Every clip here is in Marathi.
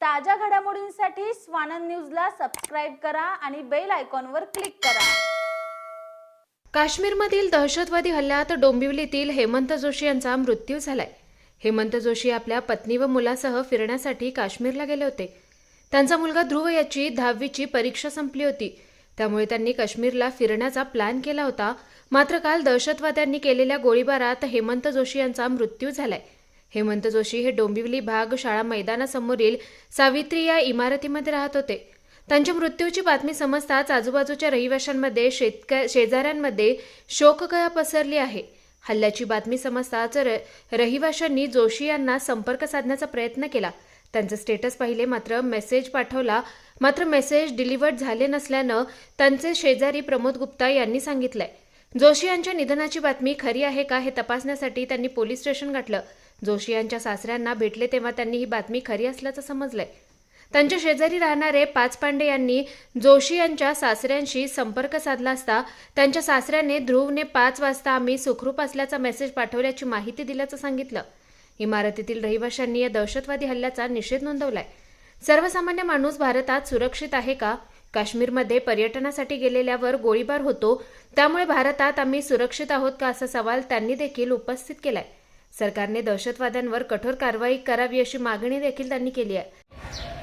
ताज्या घडामोडींसाठी स्वानंद न्यूजला सबस्क्राईब करा आणि बेल आयकॉनवर क्लिक करा. काश्मीरमधील दहशतवादी हल्ल्यात डोंबिवलीतील हेमंत जोशी यांचा मृत्यू झालाय. हेमंत जोशी आपल्या पत्नी व मुलासह फिरण्यासाठी काश्मीरला गेले होते. त्यांचा मुलगा ध्रुव याची दहावीची परीक्षा संपली होती. त्यामुळे त्यांनी काश्मीरला फिरण्याचा प्लॅन केला होता. मात्र काल दहशतवाद्यांनी केलेल्या गोळीबारात हेमंत जोशी यांचा मृत्यू झालाय. हेमंत जोशी हे डोंबिवली भाग शाळा मैदानासमोरील सावित्री या इमारतीमध्ये राहत होते. त्यांच्या मृत्यूची बातमी समजताच आजूबाजूच्या रहिवाशांमध्ये शेतक शेजाऱ्यांमध्ये शोककया पसरली आहे. हल्ल्याची बातमी समजताच र रहिवाशांनी जोशी यांना संपर्क साधण्याचा प्रयत्न केला. त्यांचे स्टेटस पाहिले मात्र मेसेज पाठवला मात्र मेसेज डिलिव्हर्ड झाले नसल्यानं त्यांचे शेजारी प्रमोद गुप्ता यांनी सांगितलंय. जोशी यांच्या निधनाची बातमी खरी आहे का हे तपासण्यासाठी त्यांनी पोलीस स्टेशन गाठलं. जोशी यांच्या सासऱ्यांना भेटले तेव्हा त्यांनी ही बातमी खरी असल्याचं समजलंय. त्यांच्या शेजारी राहणारे पाच पांडे यांनी जोशी यांच्या सासऱ्यांशी संपर्क साधला असता त्यांच्या सासऱ्याने ध्रुवने पाच वाजता आम्ही सुखरूप असल्याचा मेसेज पाठवल्याची माहिती दिल्याचं सांगितलं. इमारतीतील रहिवाशांनी या दहशतवादी हल्ल्याचा निषेध नोंदवलाय. सर्वसामान्य माणूस भारतात सुरक्षित आहे का? काश्मीरमध्ये पर्यटनासाठी गेलेल्यावर गोळीबार होतो त्यामुळे भारतात आम्ही सुरक्षित आहोत का असा सवाल त्यांनी देखील उपस्थित केलाय. सरकारने दहशतवाद्यांवर कठोर कारवाई करावी अशी मागणी देखील त्यांनी केली आहे.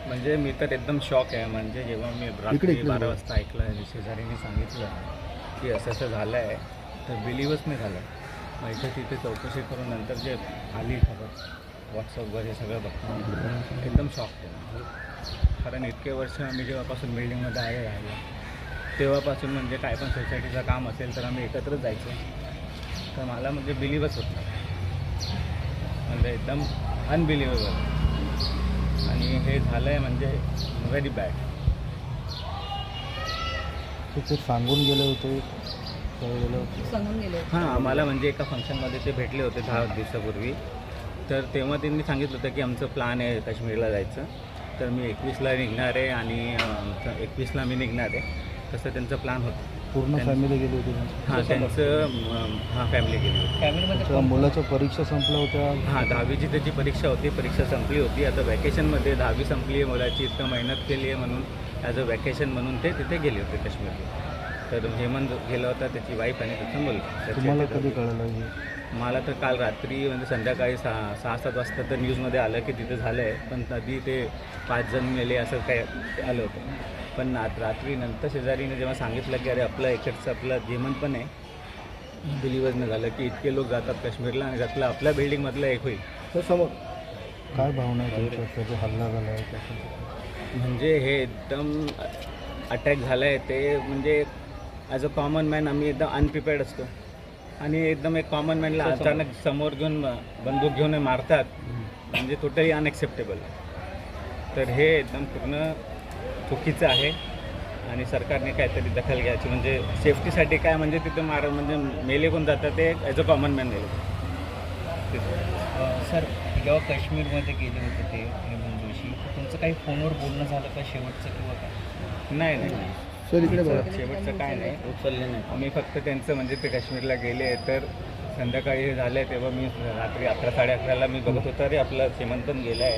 म्हणजे मी तर एकदम शॉक आहे. म्हणजे जेव्हा मी रात्री बारा वाजता ऐकलं आणि शेजारीने सांगितलं की असं असं झालं आहे तर बिलीवच नाही झालं. मग इथे तिथे चौकशी करून नंतर जे आली खबर व्हॉट्सअपवर हे सगळं बघतो एकदम शॉक आहे. कारण इतके वर्ष आम्ही जेव्हापासून बिल्डिंगमध्ये आहे राहिलो तेव्हापासून म्हणजे काय पण सोसायटीचं काम असेल तर आम्ही एकत्रच जायचो. तर मला म्हणजे बिलीवच होत नाही. म्हणजे एकदम अनबिलिव्हेबल आणि हे झालं आहे म्हणजे व्हेरी बॅड ते सांगून गेले होते काय गेले होते. हां आम्हाला म्हणजे एका फंक्शनमध्ये ते भेटले होते दहा दिवसापूर्वी. तर तेव्हा त्यांनी सांगितलं होतं की आमचं प्लॅन आहे काश्मीरला जायचं. तर मी एकवीसला निघणार आहे आणि एकवीसला मी निघणार आहे. तसं त्यांचं प्लॅन होतं. पूर्ण त्यांचं- फॅमिली गेली होती. हां त्यांचं हां फॅमिली गेली होती. मुलाच्या परीक्षा संपल्या होत्या. हां दहावीची त्याची परीक्षा होती परीक्षा संपली होती. आता वॅकेशनमध्ये दहावी संपली आहे मुलाची इतकं मेहनत केली आहे म्हणून ॲज अ वॅकेशन म्हणून ते तिथे गेले होते काश्मीरला. तर हेमंत गेला होता त्याची वाईफ आणि त्याचा मुलगा तुम्हाला कधी. कळलं हे? मला तर काल रात्री म्हणजे संध्याकाळी सहा सहा सात वाजता तर न्यूजमध्ये आलं की तिथे झालं आहे पण आधी ते पाच जण मेले असं काय आलं होतं. पण आत रात्री नंतर शेजारीने जेव्हा सांगितलं की अरे आपलं इकडचं आपलं जेमन पण आहे बिलिव्हच नाही झालं की इतके लोक जातात काश्मीरला आणि त्यातलं आपल्या बिल्डिंगमधलं एक होईल. समोर. काय भावना आहे तुमच्या हल्ला झाला आहे त्याचा म्हणजे हे एकदम अटॅक झालं आहे ते म्हणजे ॲज अ कॉमन मॅन आम्ही एकदम अनप्रिपेअर्ड असतो. आणि एकदम एक कॉमन मॅनला अचानक समोर घेऊन बंदूक घेऊन मारतात. म्हणजे टोटली अनएक्सेप्टेबल तर हे एकदम पूर्ण चुकीचं आहे. आणि सरकारने काहीतरी दखल घ्यायची. म्हणजे सेफ्टीसाठी काय म्हणजे तिथे मार म्हणजे मेले कोण जातात ते ॲज अ कॉमन मॅन मेले. सर जेव्हा काश्मीरमध्ये गेले होते ते हेमंत जोशी तुमचं काही फोनवर बोलणं झालं का शेवटचं किंवा काय? नाही नाही. सर इकडे बघा. शेवटचं काय नाही उचलले नाही. आम्ही फक्त त्यांचं म्हणजे ते काश्मीरला गेले तर संध्याकाळी हे झालं आहे तेव्हा मी रात्री अकरा साडे अकराला मी बघत होतो अरे आपलं हेमंत पण गेलं आहे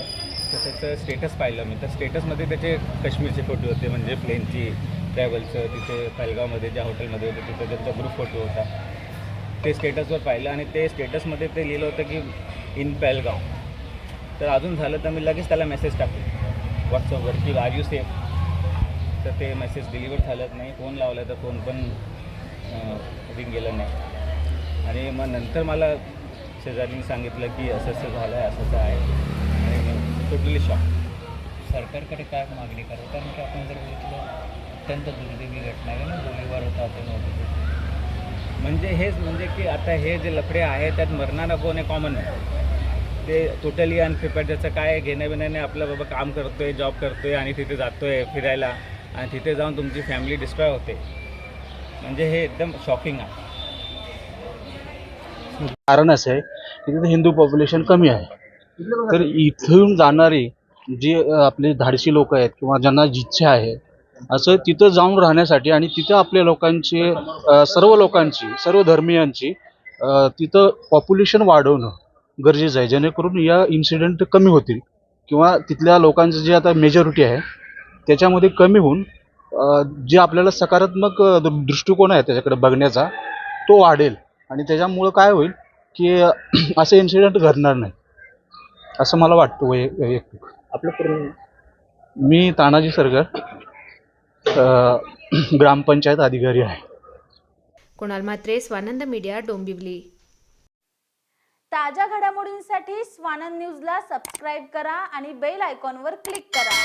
तर त्याचं स्टेटस पाहिलं मी. तर स्टेटसमध्ये त्याचे काश्मीरचे फोटो होते म्हणजे प्लेनची ट्रॅव्हलचं तिथे पालगावमध्ये ज्या हॉटेलमध्ये होते तिथे त्यांचा ग्रुप फोटो होता. ते स्टेटसवर पाहिलं आणि ते स्टेटसमध्ये ते लिहिलं होतं की इन पॅलगाव तर अजून झालं तर मी लगेच त्याला मेसेज टाकले व्हॉट्सअपवर की आर यू सेफ तर ते मेसेज डिलिव्हर झालंच नाही. फोन लावला तर फोन पण रिंग गेलं नाही. आणि मग नंतर मला शेजारीने सांगितलं की असं असं झालं आहे असं असं आहे. आणि टोटली शॉक सरकारकडे काय मागणी करा? कारण की आपण जर बघितलं अत्यंत दुर्दैवी घटना आहे ना. गोळीबार होता आपण म्हणजे हेच म्हणजे की आता हे जे लफडे आहे त्यात मरणारा कोण आहे? कॉमन ते टोटली अनप्रिपेअर्ड त्याचं काय घेणं बिणं नाही. आपलं बाबा काम करतोय जॉब करतोय आणि तिथे जातोय फिरायला. आणि तिथे जाऊन तुमची फॅमिली डिस्ट्रॉय होते. म्हणजे हे एकदम शॉकिंग आहे. कारण असं आहे की तिथे हिंदू पॉप्युलेशन कमी आहे. तर इथून जाणारी जी आपली धाडसी लोक आहेत किंवा ज्यांना इच्छा आहे असं तिथं जाऊन राहण्यासाठी आणि तिथं आपल्या लोकांची सर्व लोकांची सर्व धर्मियांची तिथं पॉप्युलेशन वाढवणं गरजेचं आहे. जेणेकरून या इन्सिडेंट कमी होतील किंवा तिथल्या लोकांचं जे आता मेजॉरिटी आहे त्याच्यामध्ये कमी होऊन जे आपल्याला सकारात्मक दृष्टिकोन आहे त्याच्याकडे बघण्याचा तो वाढेल. आणि त्याच्यामुळं काय होईल की असे इन्सिडेंट घडणार नाही. असं मला वाटतं वै वैयक्तिक आपलं पूर्ण मी तानाजी सरगर अं, ग्रामपंचायत अधिकारी आहे. कुणाल म्हात्रे स्वानंद मीडिया डोंबिवली. ताज्या घडामोडींसाठी स्वानंद न्यूजला सबस्क्राईब करा आणि बेल आयकॉनवर क्लिक करा.